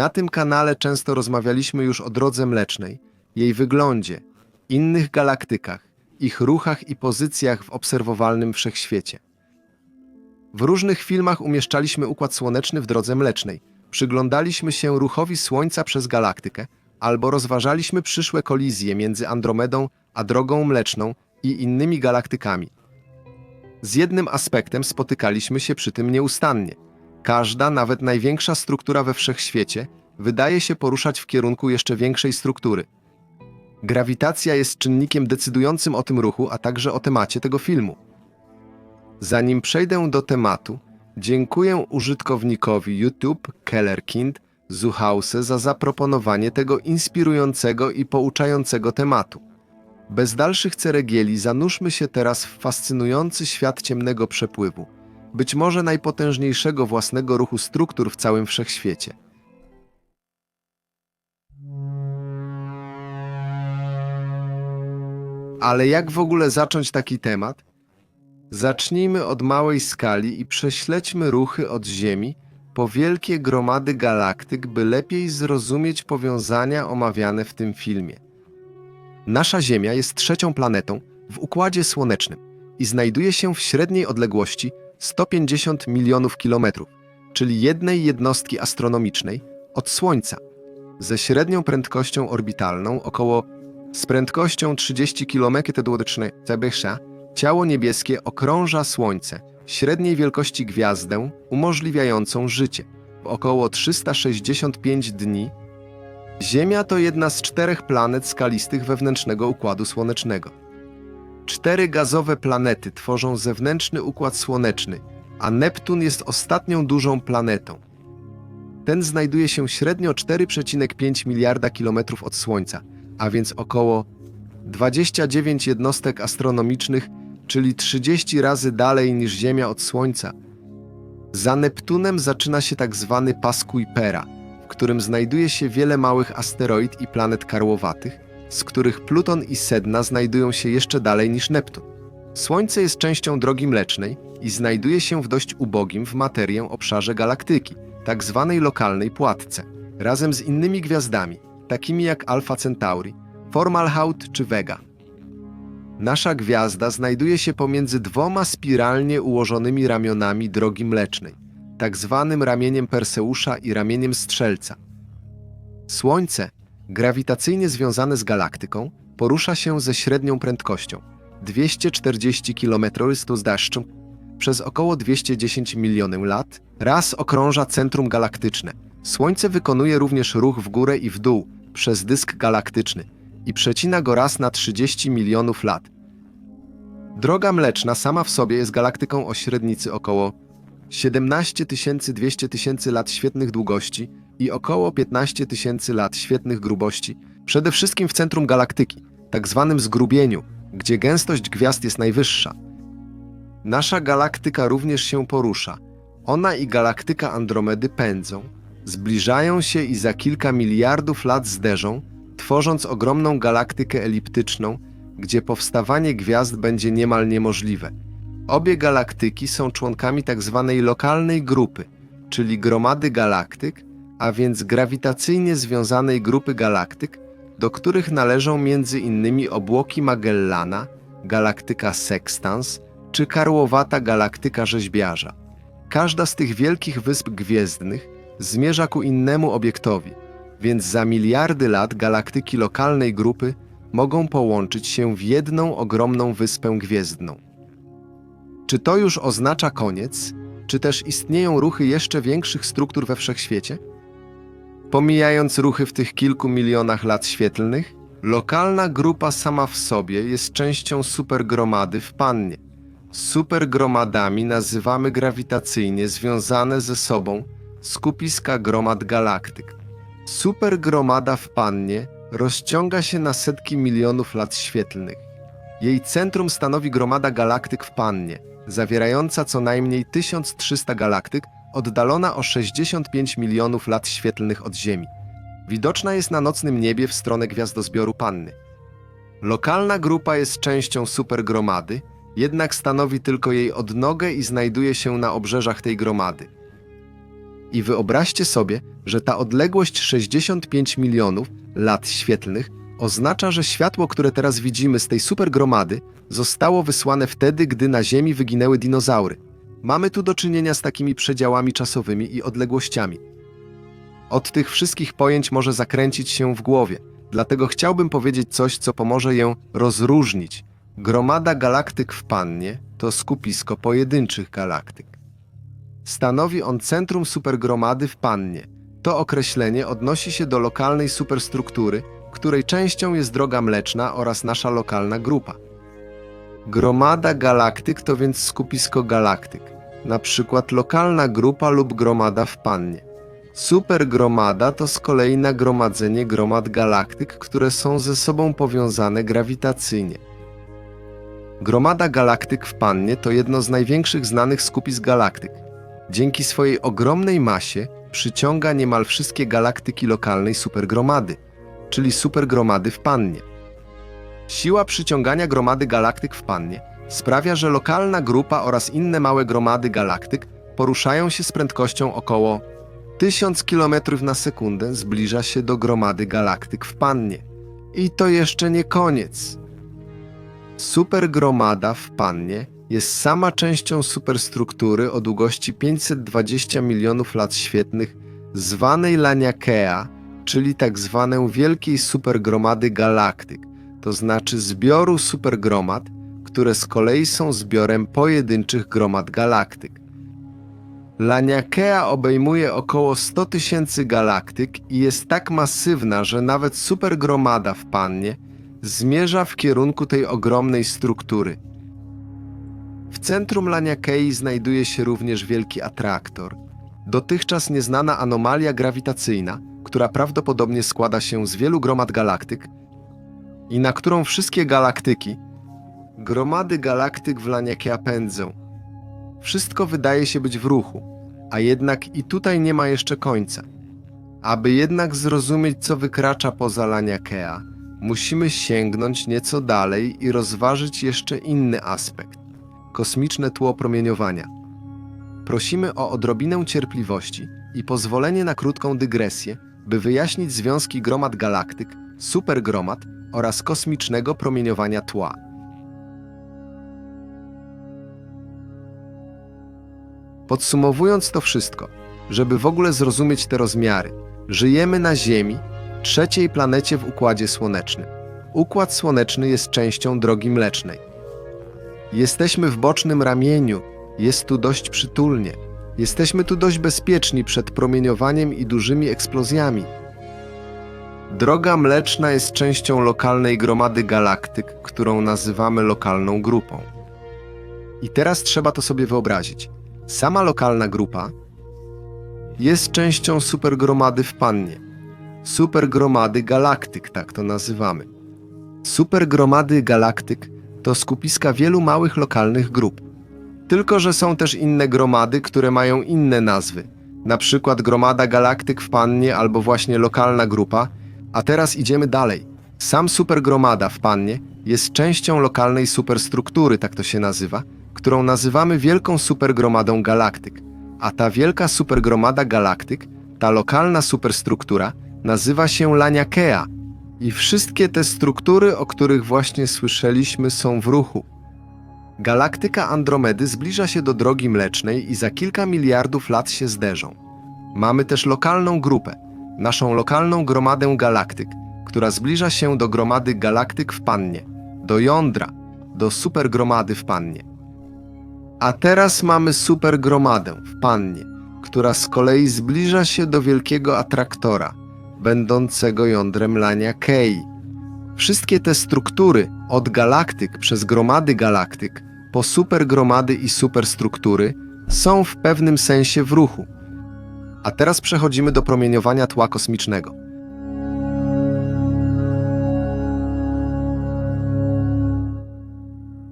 Na tym kanale często rozmawialiśmy już o drodze mlecznej, jej wyglądzie, innych galaktykach, ich ruchach i pozycjach w obserwowalnym wszechświecie. W różnych filmach umieszczaliśmy Układ Słoneczny w drodze mlecznej, przyglądaliśmy się ruchowi Słońca przez galaktykę, albo rozważaliśmy przyszłe kolizje między Andromedą a Drogą Mleczną i innymi galaktykami. Z jednym aspektem spotykaliśmy się przy tym nieustannie. Każda, nawet największa struktura we wszechświecie wydaje się poruszać w kierunku jeszcze większej struktury. Grawitacja jest czynnikiem decydującym o tym ruchu, a także o temacie tego filmu. Zanim przejdę do tematu, dziękuję użytkownikowi YouTube Kellerkind Zuhause za zaproponowanie tego inspirującego i pouczającego tematu. Bez dalszych ceregieli zanurzmy się teraz w fascynujący świat ciemnego przepływu, być może najpotężniejszego własnego ruchu struktur w całym wszechświecie. Ale jak w ogóle zacząć taki temat? Zacznijmy od małej skali i prześledźmy ruchy od Ziemi po wielkie gromady galaktyk, by lepiej zrozumieć powiązania omawiane w tym filmie. Nasza Ziemia jest trzecią planetą w Układzie Słonecznym i znajduje się w średniej odległości 150 milionów kilometrów, czyli jednej jednostki astronomicznej od Słońca, ze średnią prędkością orbitalną około z prędkością 30 km CBH ciało niebieskie okrąża Słońce, średniej wielkości gwiazdę umożliwiającą życie, w około 365 dni. Ziemia to jedna z czterech planet skalistych wewnętrznego Układu Słonecznego. Cztery gazowe planety tworzą zewnętrzny Układ Słoneczny, a Neptun jest ostatnią dużą planetą. Ten znajduje się średnio 4,5 miliarda kilometrów od Słońca, a więc około 29 jednostek astronomicznych, czyli 30 razy dalej niż Ziemia od Słońca. Za Neptunem zaczyna się tak zwany pas Kuipera, w którym znajduje się wiele małych asteroid i planet karłowatych, z których Pluton i Sedna znajdują się jeszcze dalej niż Neptun. Słońce jest częścią drogi mlecznej i znajduje się w dość ubogim w materię obszarze galaktyki, tak zwanej lokalnej płatce, razem z innymi gwiazdami, takimi jak Alpha Centauri, Formalhaut czy Vega. Nasza gwiazda znajduje się pomiędzy dwoma spiralnie ułożonymi ramionami drogi mlecznej, tak zwanym ramieniem Perseusza i ramieniem Strzelca. Słońce, grawitacyjnie związane z galaktyką, porusza się ze średnią prędkością 240 km z deszczem przez około 210 milionów lat, raz okrąża centrum galaktyczne. Słońce wykonuje również ruch w górę i w dół przez dysk galaktyczny i przecina go raz na 30 milionów lat. Droga Mleczna sama w sobie jest galaktyką o średnicy około 17 200 tysięcy lat świetnych długości i około 15 tysięcy lat świetnych grubości, przede wszystkim w centrum galaktyki, tak zwanym zgrubieniu, gdzie gęstość gwiazd jest najwyższa. Nasza galaktyka również się porusza. Ona i galaktyka Andromedy pędzą, zbliżają się i za kilka miliardów lat zderzą, tworząc ogromną galaktykę eliptyczną, gdzie powstawanie gwiazd będzie niemal niemożliwe. Obie galaktyki są członkami tzw. lokalnej grupy, czyli gromady galaktyk, a więc grawitacyjnie związanej grupy galaktyk, do których należą innymi obłoki Magellana, galaktyka Sextans czy karłowata galaktyka rzeźbiarza. Każda z tych wielkich wysp gwiezdnych zmierza ku innemu obiektowi, więc za miliardy lat galaktyki lokalnej grupy mogą połączyć się w jedną ogromną wyspę gwiezdną. Czy to już oznacza koniec, czy też istnieją ruchy jeszcze większych struktur we wszechświecie? Pomijając ruchy w tych kilku milionach lat świetlnych, lokalna grupa sama w sobie jest częścią supergromady w Pannie. Supergromadami nazywamy grawitacyjnie związane ze sobą skupiska gromad galaktyk. Supergromada w Pannie rozciąga się na setki milionów lat świetlnych. Jej centrum stanowi gromada galaktyk w Pannie, zawierająca co najmniej 1300 galaktyk, oddalona o 65 milionów lat świetlnych od Ziemi. Widoczna jest na nocnym niebie w stronę gwiazdozbioru Panny. Lokalna grupa jest częścią supergromady, jednak stanowi tylko jej odnogę i znajduje się na obrzeżach tej gromady. I wyobraźcie sobie, że ta odległość 65 milionów lat świetlnych oznacza, że światło, które teraz widzimy z tej supergromady, zostało wysłane wtedy, gdy na Ziemi wyginęły dinozaury. Mamy tu do czynienia z takimi przedziałami czasowymi i odległościami. Od tych wszystkich pojęć może zakręcić się w głowie, dlatego chciałbym powiedzieć coś, co pomoże ją rozróżnić. Gromada galaktyk w Pannie to skupisko pojedynczych galaktyk. Stanowi on centrum supergromady w Pannie. To określenie odnosi się do lokalnej superstruktury, której częścią jest Droga Mleczna oraz nasza lokalna grupa. Gromada galaktyk to więc skupisko galaktyk, na przykład lokalna grupa lub gromada w Pannie. Supergromada to z kolei nagromadzenie gromad galaktyk, które są ze sobą powiązane grawitacyjnie. Gromada galaktyk w Pannie to jedno z największych znanych skupisk galaktyk. Dzięki swojej ogromnej masie przyciąga niemal wszystkie galaktyki lokalnej supergromady, czyli supergromady w Pannie. Siła przyciągania gromady galaktyk w Pannie sprawia, że lokalna grupa oraz inne małe gromady galaktyk poruszają się z prędkością około 1000 km na sekundę, zbliża się do gromady galaktyk w Pannie. I to jeszcze nie koniec. Supergromada w Pannie jest sama częścią superstruktury o długości 520 milionów lat świetlnych, zwanej Laniakea, czyli tak zwaną wielkiej supergromady galaktyk, to znaczy zbioru supergromad, które z kolei są zbiorem pojedynczych gromad galaktyk. Laniakea obejmuje około 100 tysięcy galaktyk i jest tak masywna, że nawet supergromada w Pannie zmierza w kierunku tej ogromnej struktury. W centrum Laniakei znajduje się również wielki atraktor, dotychczas nieznana anomalia grawitacyjna, która prawdopodobnie składa się z wielu gromad galaktyk i na którą wszystkie galaktyki, gromady galaktyk w Laniakea pędzą. Wszystko wydaje się być w ruchu, a jednak i tutaj nie ma jeszcze końca. Aby jednak zrozumieć, co wykracza poza Laniakea, musimy sięgnąć nieco dalej i rozważyć jeszcze inny aspekt kosmiczne tło promieniowania. Prosimy o odrobinę cierpliwości i pozwolenie na krótką dygresję, by wyjaśnić związki gromad galaktyk, supergromad oraz kosmicznego promieniowania tła. Podsumowując to wszystko, żeby w ogóle zrozumieć te rozmiary, żyjemy na Ziemi, trzeciej planecie w Układzie Słonecznym. Układ Słoneczny jest częścią Drogi Mlecznej. Jesteśmy w bocznym ramieniu, jest tu dość przytulnie. Jesteśmy tu dość bezpieczni przed promieniowaniem i dużymi eksplozjami. Droga Mleczna jest częścią lokalnej gromady galaktyk, którą nazywamy lokalną grupą. I teraz trzeba to sobie wyobrazić. Sama lokalna grupa jest częścią supergromady w Pannie. Supergromady galaktyk, tak to nazywamy. Supergromady galaktyk to skupiska wielu małych lokalnych grup. Tylko, że są też inne gromady, które mają inne nazwy. Na przykład gromada galaktyk w Pannie albo właśnie lokalna grupa. A teraz idziemy dalej. Sam supergromada w Pannie jest częścią lokalnej superstruktury, tak to się nazywa, którą nazywamy wielką supergromadą galaktyk. A ta wielka supergromada galaktyk, ta lokalna superstruktura, nazywa się Laniakea, i wszystkie te struktury, o których właśnie słyszeliśmy, są w ruchu. Galaktyka Andromedy zbliża się do drogi mlecznej i za kilka miliardów lat się zderzą. Mamy też lokalną grupę, naszą lokalną gromadę galaktyk, która zbliża się do gromady galaktyk w Pannie, do jądra, do supergromady w Pannie. A teraz mamy supergromadę w Pannie, która z kolei zbliża się do wielkiego atraktora – będącego jądrem lania Kei. Wszystkie te struktury, od galaktyk przez gromady galaktyk, po supergromady i superstruktury, są w pewnym sensie w ruchu. A teraz przechodzimy do promieniowania tła kosmicznego.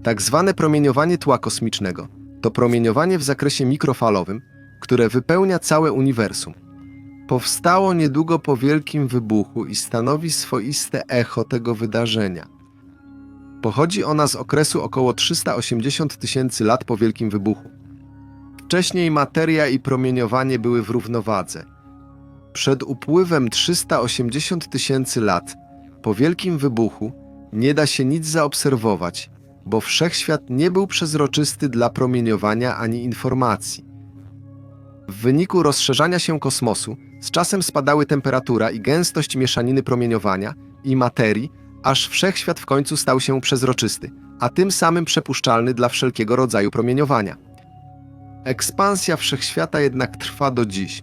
Tak zwane promieniowanie tła kosmicznego to promieniowanie w zakresie mikrofalowym, które wypełnia całe uniwersum powstało niedługo po Wielkim Wybuchu i stanowi swoiste echo tego wydarzenia. Pochodzi ona z okresu około 380 tysięcy lat po Wielkim Wybuchu. Wcześniej materia i promieniowanie były w równowadze. Przed upływem 380 tysięcy lat, po wielkim wybuchu, nie da się nic zaobserwować, bo wszechświat nie był przezroczysty dla promieniowania ani informacji. W wyniku rozszerzania się kosmosu z czasem spadały temperatura i gęstość mieszaniny promieniowania i materii, aż wszechświat w końcu stał się przezroczysty, a tym samym przepuszczalny dla wszelkiego rodzaju promieniowania. Ekspansja wszechświata jednak trwa do dziś.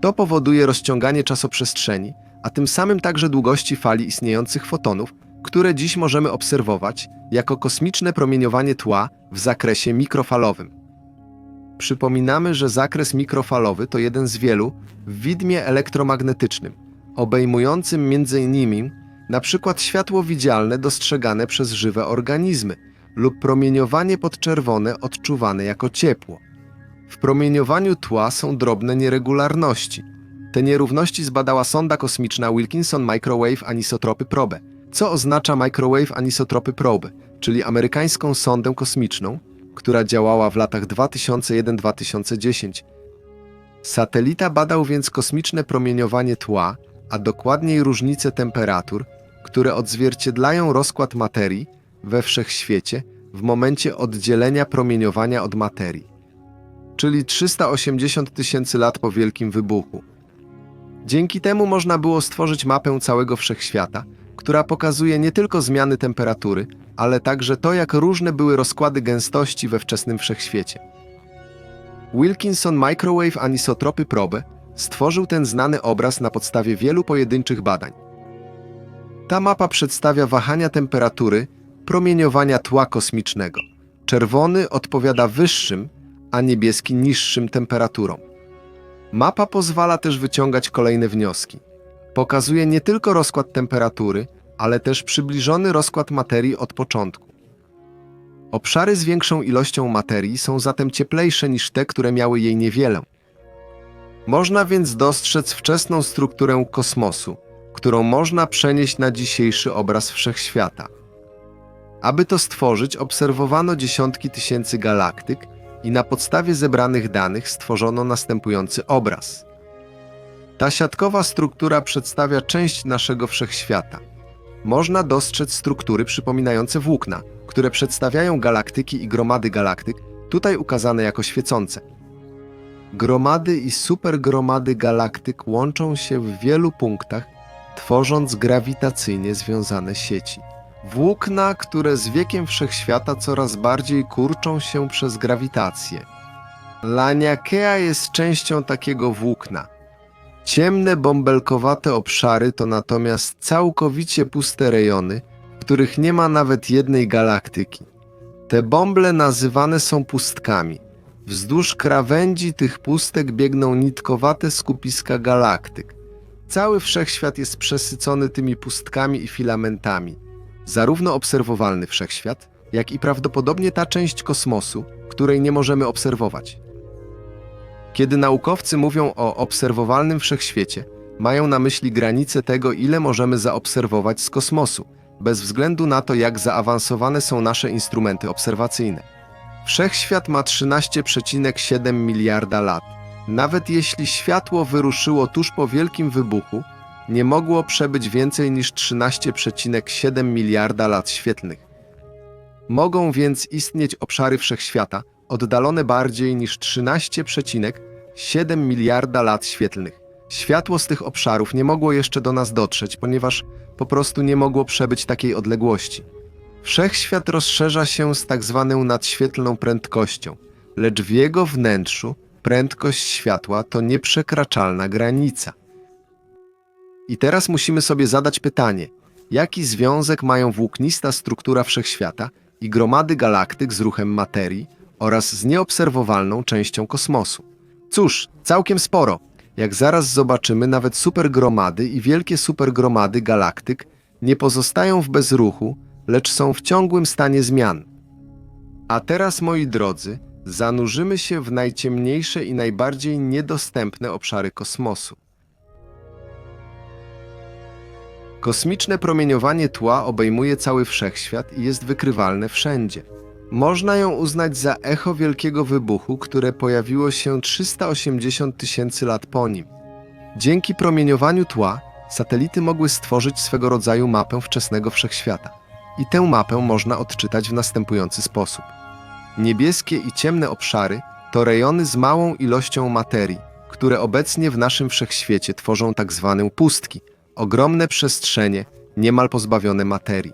To powoduje rozciąganie czasoprzestrzeni, a tym samym także długości fali istniejących fotonów, które dziś możemy obserwować jako kosmiczne promieniowanie tła w zakresie mikrofalowym. Przypominamy, że zakres mikrofalowy to jeden z wielu w widmie elektromagnetycznym, obejmującym m.in. na przykład światło widzialne dostrzegane przez żywe organizmy lub promieniowanie podczerwone odczuwane jako ciepło. W promieniowaniu tła są drobne nieregularności. Te nierówności zbadała sonda kosmiczna Wilkinson Microwave Anisotropy Probe. Co oznacza Microwave Anisotropy Probe, czyli amerykańską sondę kosmiczną, która działała w latach 2001-2010. Satelita badał więc kosmiczne promieniowanie tła, a dokładniej różnice temperatur, które odzwierciedlają rozkład materii we wszechświecie w momencie oddzielenia promieniowania od materii, czyli 380 tysięcy lat po Wielkim Wybuchu. Dzięki temu można było stworzyć mapę całego wszechświata, która pokazuje nie tylko zmiany temperatury, ale także to, jak różne były rozkłady gęstości we wczesnym wszechświecie. Wilkinson Microwave Anisotropy Probe stworzył ten znany obraz na podstawie wielu pojedynczych badań. Ta mapa przedstawia wahania temperatury promieniowania tła kosmicznego. Czerwony odpowiada wyższym, a niebieski niższym temperaturom. Mapa pozwala też wyciągać kolejne wnioski. Pokazuje nie tylko rozkład temperatury, ale też przybliżony rozkład materii od początku. Obszary z większą ilością materii są zatem cieplejsze niż te, które miały jej niewiele. Można więc dostrzec wczesną strukturę kosmosu, którą można przenieść na dzisiejszy obraz wszechświata. Aby to stworzyć, obserwowano dziesiątki tysięcy galaktyk i na podstawie zebranych danych stworzono następujący obraz. Ta siatkowa struktura przedstawia część naszego wszechświata. Można dostrzec struktury przypominające włókna, które przedstawiają galaktyki i gromady galaktyk, tutaj ukazane jako świecące. Gromady i supergromady galaktyk łączą się w wielu punktach, tworząc grawitacyjnie związane sieci. Włókna, które z wiekiem wszechświata coraz bardziej kurczą się przez grawitację. Laniakea jest częścią takiego włókna. Ciemne, bąbelkowate obszary to natomiast całkowicie puste rejony, w których nie ma nawet jednej galaktyki. Te bąble nazywane są pustkami. Wzdłuż krawędzi tych pustek biegną nitkowate skupiska galaktyk. Cały wszechświat jest przesycony tymi pustkami i filamentami. Zarówno obserwowalny wszechświat, jak i prawdopodobnie ta część kosmosu, której nie możemy obserwować. Kiedy naukowcy mówią o obserwowalnym wszechświecie, mają na myśli granice tego, ile możemy zaobserwować z kosmosu, bez względu na to, jak zaawansowane są nasze instrumenty obserwacyjne. Wszechświat ma 13,7 miliarda lat. Nawet jeśli światło wyruszyło tuż po wielkim wybuchu, nie mogło przebyć więcej niż 13,7 miliarda lat świetlnych. Mogą więc istnieć obszary wszechświata oddalone bardziej niż 13,7 miliarda lat świetlnych. Światło z tych obszarów nie mogło jeszcze do nas dotrzeć, ponieważ po prostu nie mogło przebyć takiej odległości. Wszechświat rozszerza się z tak zwaną nadświetlną prędkością, lecz w jego wnętrzu prędkość światła to nieprzekraczalna granica. I teraz musimy sobie zadać pytanie, jaki związek mają włóknista struktura wszechświata i gromady galaktyk z ruchem materii oraz z nieobserwowalną częścią kosmosu? Cóż, całkiem sporo. Jak zaraz zobaczymy, nawet supergromady i wielkie supergromady galaktyk nie pozostają w bezruchu, lecz są w ciągłym stanie zmian. A teraz, moi drodzy, zanurzymy się w najciemniejsze i najbardziej niedostępne obszary kosmosu. Kosmiczne promieniowanie tła obejmuje cały wszechświat i jest wykrywalne wszędzie. Można ją uznać za echo wielkiego wybuchu, które pojawiło się 380 tysięcy lat po nim. Dzięki promieniowaniu tła, satelity mogły stworzyć swego rodzaju mapę wczesnego wszechświata. I tę mapę można odczytać w następujący sposób. Niebieskie i ciemne obszary to rejony z małą ilością materii, które obecnie w naszym wszechświecie tworzą tak zwane pustki, ogromne przestrzenie, niemal pozbawione materii.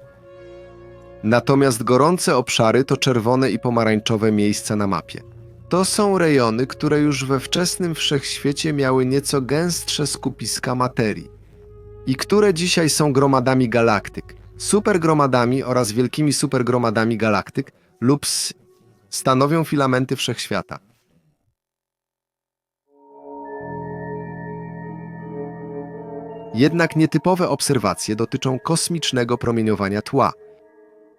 Natomiast gorące obszary to czerwone i pomarańczowe miejsca na mapie. To są rejony, które już we wczesnym wszechświecie miały nieco gęstsze skupiska materii i które dzisiaj są gromadami galaktyk, supergromadami oraz wielkimi supergromadami galaktyk lub stanowią filamenty wszechświata. Jednak nietypowe obserwacje dotyczą kosmicznego promieniowania tła.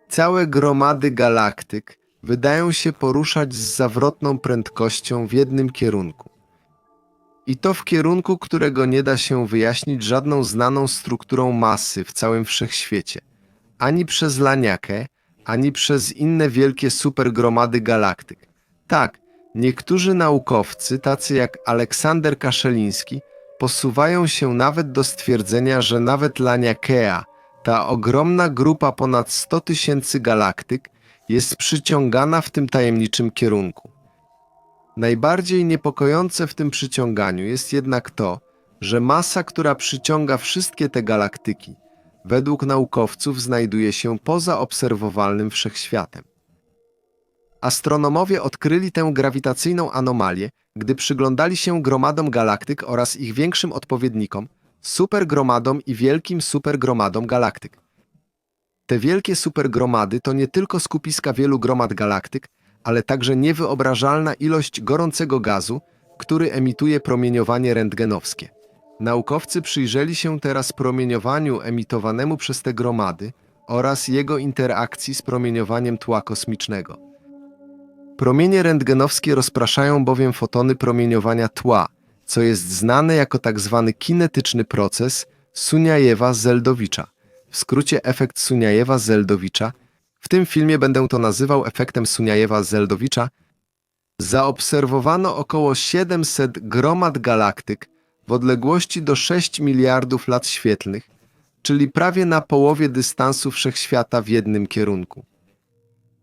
Całe gromady galaktyk wydają się poruszać z zawrotną prędkością w jednym kierunku. I to w kierunku, którego nie da się wyjaśnić żadną znaną strukturą masy w całym wszechświecie, ani przez Laniakę, ani przez inne wielkie supergromady galaktyk. Tak, niektórzy naukowcy, tacy jak Aleksander Kaszeliński, posuwają się nawet do stwierdzenia, że nawet Laniakea, ta ogromna grupa ponad 100 tysięcy galaktyk, jest przyciągana w tym tajemniczym kierunku. Najbardziej niepokojące w tym przyciąganiu jest jednak to, że masa, która przyciąga wszystkie te galaktyki, według naukowców znajduje się poza obserwowalnym wszechświatem. Astronomowie odkryli tę grawitacyjną anomalię, gdy przyglądali się gromadom galaktyk oraz ich większym odpowiednikom, supergromadom i wielkim supergromadom galaktyk. Te wielkie supergromady to nie tylko skupiska wielu gromad galaktyk, ale także niewyobrażalna ilość gorącego gazu, który emituje promieniowanie rentgenowskie. Naukowcy przyjrzeli się teraz promieniowaniu emitowanemu przez te gromady oraz jego interakcji z promieniowaniem tła kosmicznego. Promienie rentgenowskie rozpraszają bowiem fotony promieniowania tła, co jest znane jako tzw. kinetyczny proces Suniajewa-Zeldowicza, w skrócie efekt Suniajewa-Zeldowicza. W tym filmie będę to nazywał efektem Suniajewa-Zeldowicza. Zaobserwowano około 700 gromad galaktyk w odległości do 6 miliardów lat świetlnych, czyli prawie na połowie dystansu wszechświata w jednym kierunku.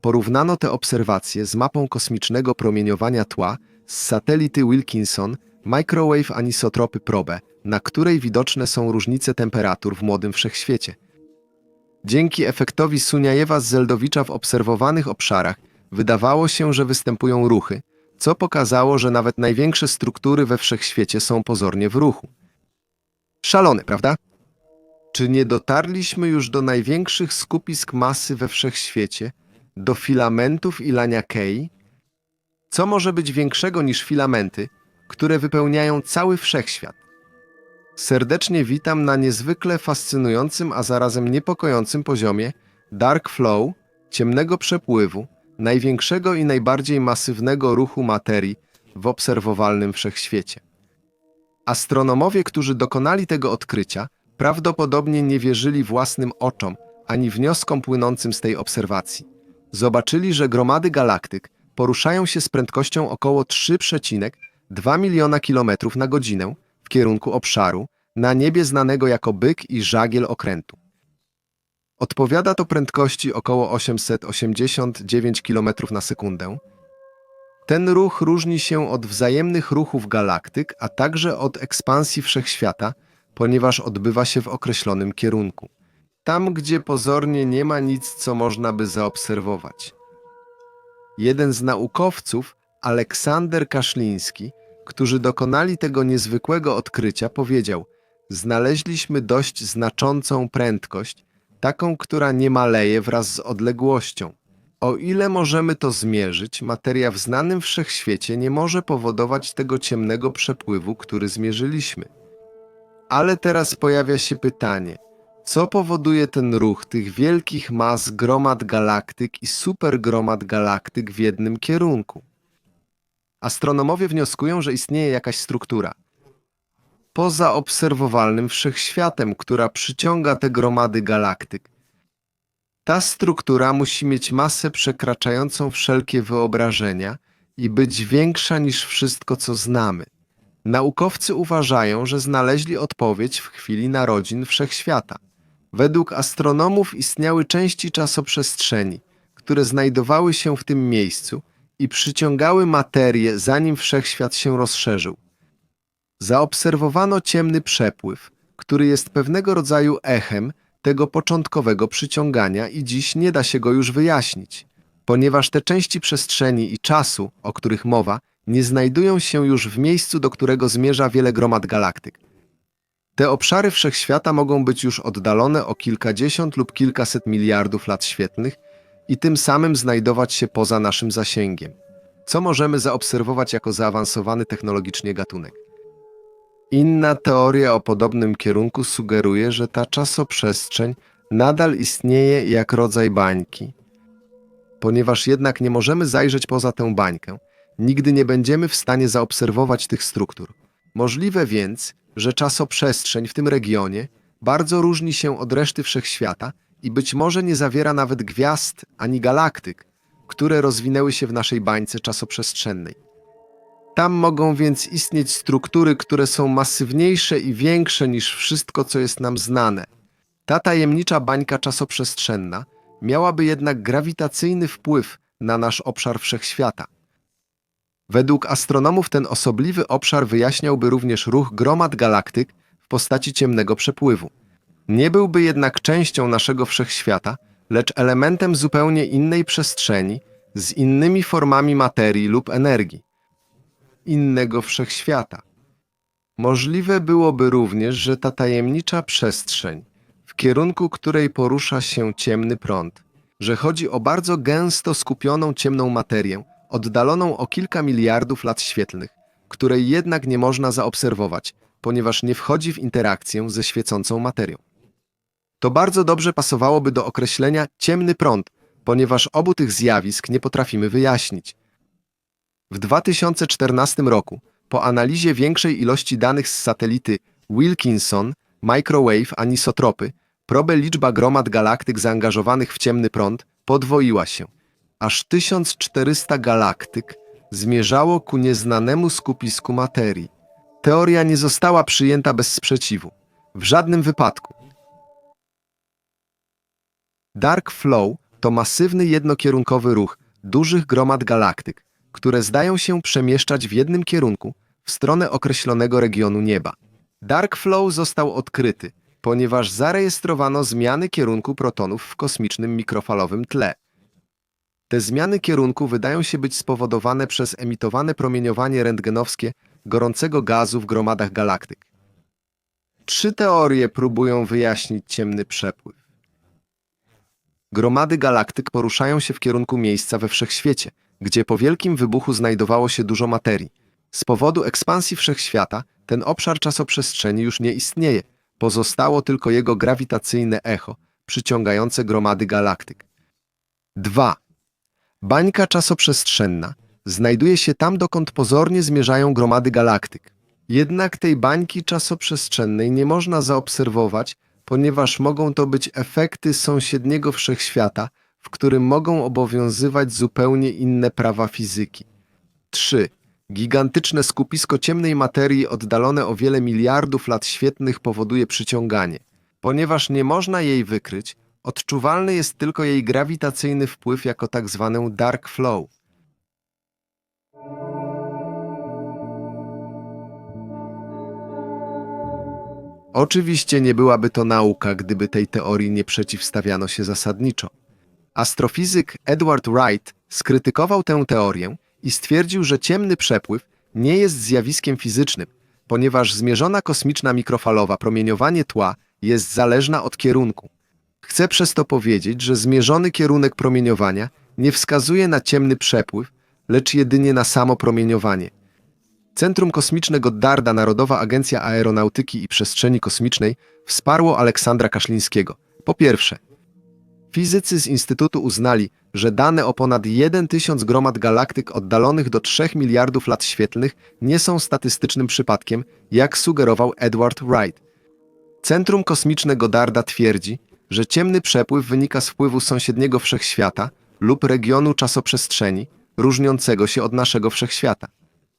Porównano te obserwacje z mapą kosmicznego promieniowania tła z satelity Wilkinson Microwave Anisotropy Probe, na której widoczne są różnice temperatur w młodym wszechświecie. Dzięki efektowi Suniajewa-Zeldowicza w obserwowanych obszarach wydawało się, że występują ruchy, co pokazało, że nawet największe struktury we wszechświecie są pozornie w ruchu. Szalone, prawda? Czy nie dotarliśmy już do największych skupisk masy we wszechświecie, do filamentów i laniakei? Co może być większego niż filamenty, które wypełniają cały wszechświat? Serdecznie witam na niezwykle fascynującym, a zarazem niepokojącym poziomie Dark Flow, ciemnego przepływu, największego i najbardziej masywnego ruchu materii w obserwowalnym wszechświecie. Astronomowie, którzy dokonali tego odkrycia, prawdopodobnie nie wierzyli własnym oczom ani wnioskom płynącym z tej obserwacji. Zobaczyli, że gromady galaktyk poruszają się z prędkością około 3,2 miliona kilometrów na godzinę w kierunku obszaru na niebie znanego jako byk i żagiel okrętu. Odpowiada to prędkości około 889 km na sekundę. Ten ruch różni się od wzajemnych ruchów galaktyk, a także od ekspansji wszechświata, ponieważ odbywa się w określonym kierunku. Tam, gdzie pozornie nie ma nic, co można by zaobserwować. Jeden z naukowców, Aleksander Kaszliński, którzy dokonali tego niezwykłego odkrycia, powiedział: Znaleźliśmy dość znaczącą prędkość, taką, która nie maleje wraz z odległością. O ile możemy to zmierzyć, materia w znanym wszechświecie nie może powodować tego ciemnego przepływu, który zmierzyliśmy. Ale teraz pojawia się pytanie: co powoduje ten ruch tych wielkich mas gromad galaktyk i supergromad galaktyk w jednym kierunku? Astronomowie wnioskują, że istnieje jakaś struktura poza obserwowalnym wszechświatem, która przyciąga te gromady galaktyk. Ta struktura musi mieć masę przekraczającą wszelkie wyobrażenia i być większa niż wszystko, co znamy. Naukowcy uważają, że znaleźli odpowiedź w chwili narodzin wszechświata. Według astronomów istniały części czasoprzestrzeni, które znajdowały się w tym miejscu i przyciągały materię, zanim wszechświat się rozszerzył. Zaobserwowano ciemny przepływ, który jest pewnego rodzaju echem tego początkowego przyciągania i dziś nie da się go już wyjaśnić, ponieważ te części przestrzeni i czasu, o których mowa, nie znajdują się już w miejscu, do którego zmierza wiele gromad galaktyk. Te obszary wszechświata mogą być już oddalone o kilkadziesiąt lub kilkaset miliardów lat świetlnych i tym samym znajdować się poza naszym zasięgiem. Co możemy zaobserwować jako zaawansowany technologicznie gatunek? Inna teoria o podobnym kierunku sugeruje, że ta czasoprzestrzeń nadal istnieje jak rodzaj bańki. Ponieważ jednak nie możemy zajrzeć poza tę bańkę, nigdy nie będziemy w stanie zaobserwować tych struktur. Możliwe więc, że czasoprzestrzeń w tym regionie bardzo różni się od reszty wszechświata i być może nie zawiera nawet gwiazd ani galaktyk, które rozwinęły się w naszej bańce czasoprzestrzennej. Tam mogą więc istnieć struktury, które są masywniejsze i większe niż wszystko, co jest nam znane. Ta tajemnicza bańka czasoprzestrzenna miałaby jednak grawitacyjny wpływ na nasz obszar wszechświata. Według astronomów ten osobliwy obszar wyjaśniałby również ruch gromad galaktyk w postaci ciemnego przepływu. Nie byłby jednak częścią naszego wszechświata, lecz elementem zupełnie innej przestrzeni, z innymi formami materii lub energii innego wszechświata. Możliwe byłoby również, że ta tajemnicza przestrzeń, w kierunku której porusza się ciemny prąd, że chodzi o bardzo gęsto skupioną ciemną materię, oddaloną o kilka miliardów lat świetlnych, której jednak nie można zaobserwować, ponieważ nie wchodzi w interakcję ze świecącą materią. To bardzo dobrze pasowałoby do określenia ciemny prąd, ponieważ obu tych zjawisk nie potrafimy wyjaśnić. W 2014 roku, po analizie większej ilości danych z satelity Wilkinson Microwave Anisotropy, probę liczba gromad galaktyk zaangażowanych w ciemny prąd podwoiła się. Aż 1400 galaktyk zmierzało ku nieznanemu skupisku materii. Teoria nie została przyjęta bez sprzeciwu. W żadnym wypadku. Dark Flow to masywny jednokierunkowy ruch dużych gromad galaktyk, które zdają się przemieszczać w jednym kierunku w stronę określonego regionu nieba. Dark Flow został odkryty, ponieważ zarejestrowano zmiany kierunku protonów w kosmicznym mikrofalowym tle. Te zmiany kierunku wydają się być spowodowane przez emitowane promieniowanie rentgenowskie gorącego gazu w gromadach galaktyk. Trzy teorie próbują wyjaśnić ciemny przepływ. Gromady galaktyk poruszają się w kierunku miejsca we wszechświecie, gdzie po wielkim wybuchu znajdowało się dużo materii. Z powodu ekspansji wszechświata ten obszar czasoprzestrzeni już nie istnieje. Pozostało tylko jego grawitacyjne echo, przyciągające gromady galaktyk. 2. Bańka czasoprzestrzenna znajduje się tam, dokąd pozornie zmierzają gromady galaktyk. Jednak tej bańki czasoprzestrzennej nie można zaobserwować, ponieważ mogą to być efekty sąsiedniego wszechświata, w którym mogą obowiązywać zupełnie inne prawa fizyki. 3. Gigantyczne skupisko ciemnej materii oddalone o wiele miliardów lat świetlnych powoduje przyciąganie. Ponieważ nie można jej wykryć, odczuwalny jest tylko jej grawitacyjny wpływ jako tak zwaną dark flow. Oczywiście nie byłaby to nauka, gdyby tej teorii nie przeciwstawiano się zasadniczo. Astrofizyk Edward Wright skrytykował tę teorię i stwierdził, że ciemny przepływ nie jest zjawiskiem fizycznym, ponieważ zmierzona kosmiczna mikrofalowa promieniowanie tła jest zależna od kierunku. Chcę przez to powiedzieć, że zmierzony kierunek promieniowania nie wskazuje na ciemny przepływ, lecz jedynie na samo promieniowanie. Centrum Kosmiczne Goddarda, Narodowa Agencja Aeronautyki i Przestrzeni Kosmicznej wsparło Aleksandra Kaszlińskiego. Po pierwsze, Fizycy z Instytutu uznali, że dane o ponad 1 tysiąc gromad galaktyk oddalonych do 3 miliardów lat świetlnych nie są statystycznym przypadkiem, jak sugerował Edward Wright. Centrum Kosmiczne Godarda twierdzi, że ciemny przepływ wynika z wpływu sąsiedniego wszechświata lub regionu czasoprzestrzeni różniącego się od naszego wszechświata.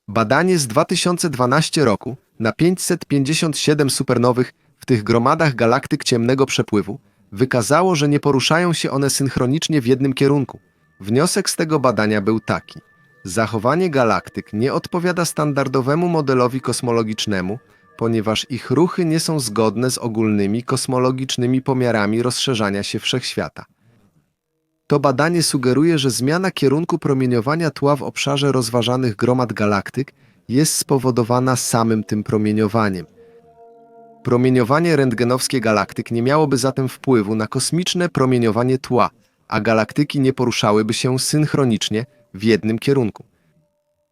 Badanie z 2012 roku na 557 supernowych w tych gromadach galaktyk ciemnego przepływu wykazało, że nie poruszają się one synchronicznie w jednym kierunku. Wniosek z tego badania był taki. Zachowanie galaktyk nie odpowiada standardowemu modelowi kosmologicznemu, ponieważ ich ruchy nie są zgodne z ogólnymi kosmologicznymi pomiarami rozszerzania się wszechświata. To badanie sugeruje, że zmiana kierunku promieniowania tła w obszarze rozważanych gromad galaktyk jest spowodowana samym tym promieniowaniem. Promieniowanie rentgenowskie galaktyk nie miałoby zatem wpływu na kosmiczne promieniowanie tła, a galaktyki nie poruszałyby się synchronicznie w jednym kierunku.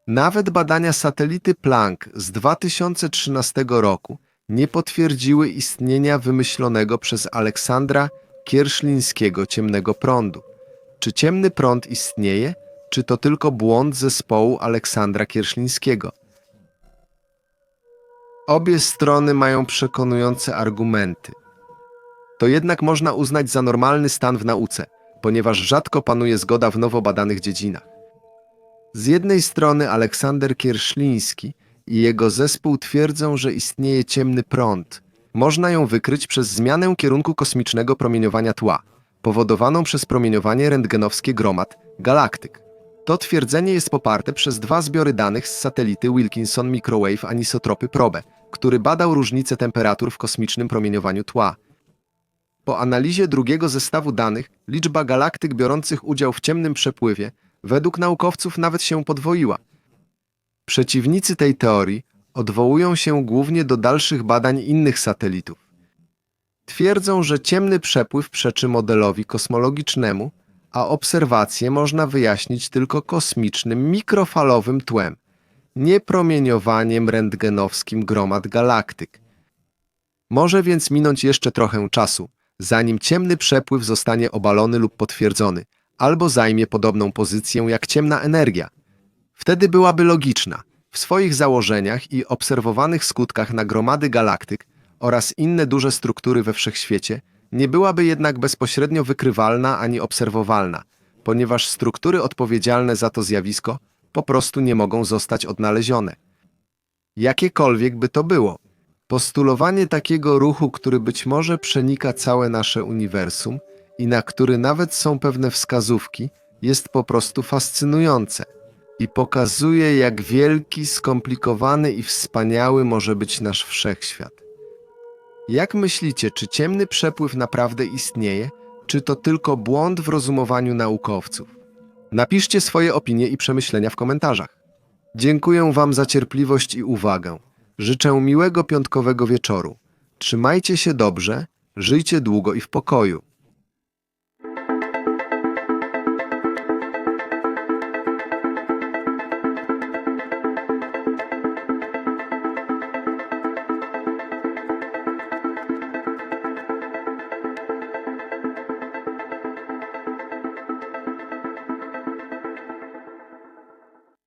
Nawet badania satelity Planck z 2013 roku nie potwierdziły istnienia wymyślonego przez Aleksandra Kierszlińskiego ciemnego prądu. Czy ciemny prąd istnieje, czy to tylko błąd zespołu Aleksandra Kierszlińskiego? Obie strony mają przekonujące argumenty. To jednak można uznać za normalny stan w nauce, ponieważ rzadko panuje zgoda w nowo badanych dziedzinach. Z jednej strony Aleksander Kierszliński i jego zespół twierdzą, że istnieje ciemny prąd. Można ją wykryć przez zmianę kierunku kosmicznego promieniowania tła, powodowaną przez promieniowanie rentgenowskie gromad galaktyk. To twierdzenie jest poparte przez dwa zbiory danych z satelity Wilkinson Microwave Anisotropy Probe, który badał różnice temperatur w kosmicznym promieniowaniu tła. Po analizie drugiego zestawu danych, liczba galaktyk biorących udział w ciemnym przepływie według naukowców nawet się podwoiła. Przeciwnicy tej teorii odwołują się głównie do dalszych badań innych satelitów. Twierdzą, że ciemny przepływ przeczy modelowi kosmologicznemu, a obserwacje można wyjaśnić tylko kosmicznym, mikrofalowym tłem, nie promieniowaniem rentgenowskim gromad galaktyk. Może więc minąć jeszcze trochę czasu, zanim ciemny przepływ zostanie obalony lub potwierdzony, albo zajmie podobną pozycję jak ciemna energia. Wtedy byłaby logiczna. W swoich założeniach i obserwowanych skutkach na gromady galaktyk oraz inne duże struktury we wszechświecie nie byłaby jednak bezpośrednio wykrywalna ani obserwowalna, ponieważ struktury odpowiedzialne za to zjawisko po prostu nie mogą zostać odnalezione. Jakiekolwiek by to było, postulowanie takiego ruchu, który być może przenika całe nasze uniwersum i na który nawet są pewne wskazówki, jest po prostu fascynujące i pokazuje, jak wielki, skomplikowany i wspaniały może być nasz wszechświat. Jak myślicie, czy ciemny przepływ naprawdę istnieje, czy to tylko błąd w rozumowaniu naukowców? Napiszcie swoje opinie i przemyślenia w komentarzach. Dziękuję Wam za cierpliwość i uwagę. Życzę miłego piątkowego wieczoru. Trzymajcie się dobrze, żyjcie długo i w pokoju.